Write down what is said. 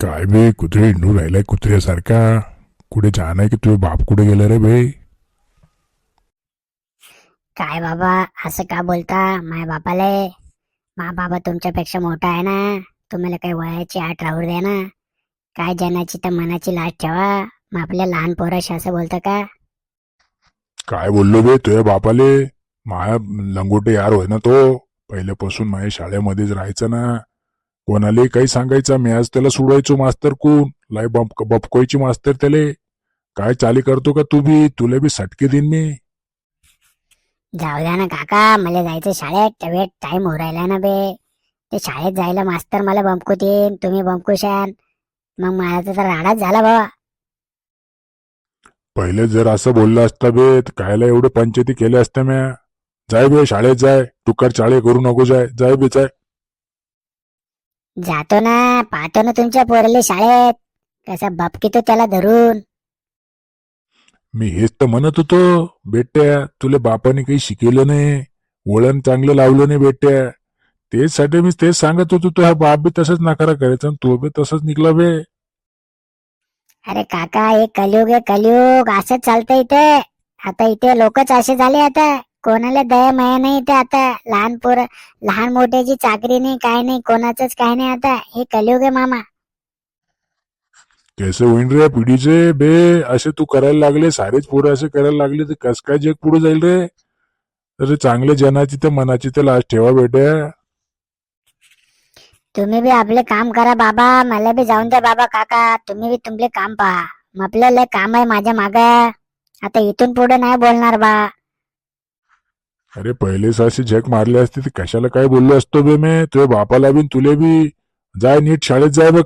काय बे कुत्रे हिंडू राहिलाय कुत्र्यासारखा. कुठे छान आहे की तुझे बाप कुठे गेला रे बे? काय बाबा असं का बोलता? माय बापाले. मा बाबा तुमच्यापेक्षा मोठा आहे ना. तुम्हाला काही वयाची आठ राहू द्या ना. काय जनाची तर मनाची लाज ठेवा. मग आपल्या लहान पोराशी असं बोलतं का? काय बोललो बे तुझ्या बापाले? माया लंगोटे यार होय ना तो. पहिल्यापासून माझ्या शाळेमध्येच राहायचं ना. कोणालाही काही सांगायचं मी आज त्याला सोडायचो मास्तर कोण? लाई बप बपकोयची मास्तर त्याले. काय चाली करतो का तू बी? तुला बी सटके देईन मी. जाऊ द्या ना काका मला जायचं शाळेत वेट टाइम हो राहिला ना बे. ते शाळेत जायला मास्तर मला बंपकुतीन तुम्ही बंपकुशान मग माझा तर राडाच झाला बाबा पहिले जर असं बोललं असतं बे तर कायला एवढे पंचायती केल्या असत्या म्या? जाय बे शाळेत जाय. तुकार चाळे करू नको जाय. जाय बे जाय. जातो ना पाहतो ना तुमच्या पोराले शाळेत. कसा बपकितो त्याला धरून. मी हेच तर म्हणत होतो बेट्या तुला बापाने काही शिकवलं नाही वळण चांगलं लावलं नाही बेट्या. तेच साठी मी तेच सांगत होतो तो हा बाप बी तसंच नकारा करायचा तो बी तसंच निघला बे. अरे काका हे कलयुग आहे कलयुग. असंच चालतंय इथे. आता इथे लोकच असे झाले आता. कोणाला दया माया नाही इथे आता लहान पोर लहान मोठ्याची चाकरी नाही काय नाही कोणाचंच काय नाही आता. हे कलयुग आहे मामा. कैसे होईन रे पिढीचे? बे असे तू करायला लागले सारेच पोरं असे करायला लागले तर कस काय जग पुढे जाईल रे? अरे चांगले जनाची तर मनाची तर लाज ठेवा बेट्या. तुम्ही बी आपले काम करा बाबा मला बी जाऊन द्या बाबा काका तुम्ही बी तुमले काम पहा. मग आपलं लय काम आहे माझ्या माग. आता इथून पुढे नाही बोलणार बा. अरे पहिलेच अशी झक मारली असती तर कशाला काय बोललो असतो बे मी? तुझ्या बापाला बी तुले बी. जाय नीट शाळेत जाय बघ.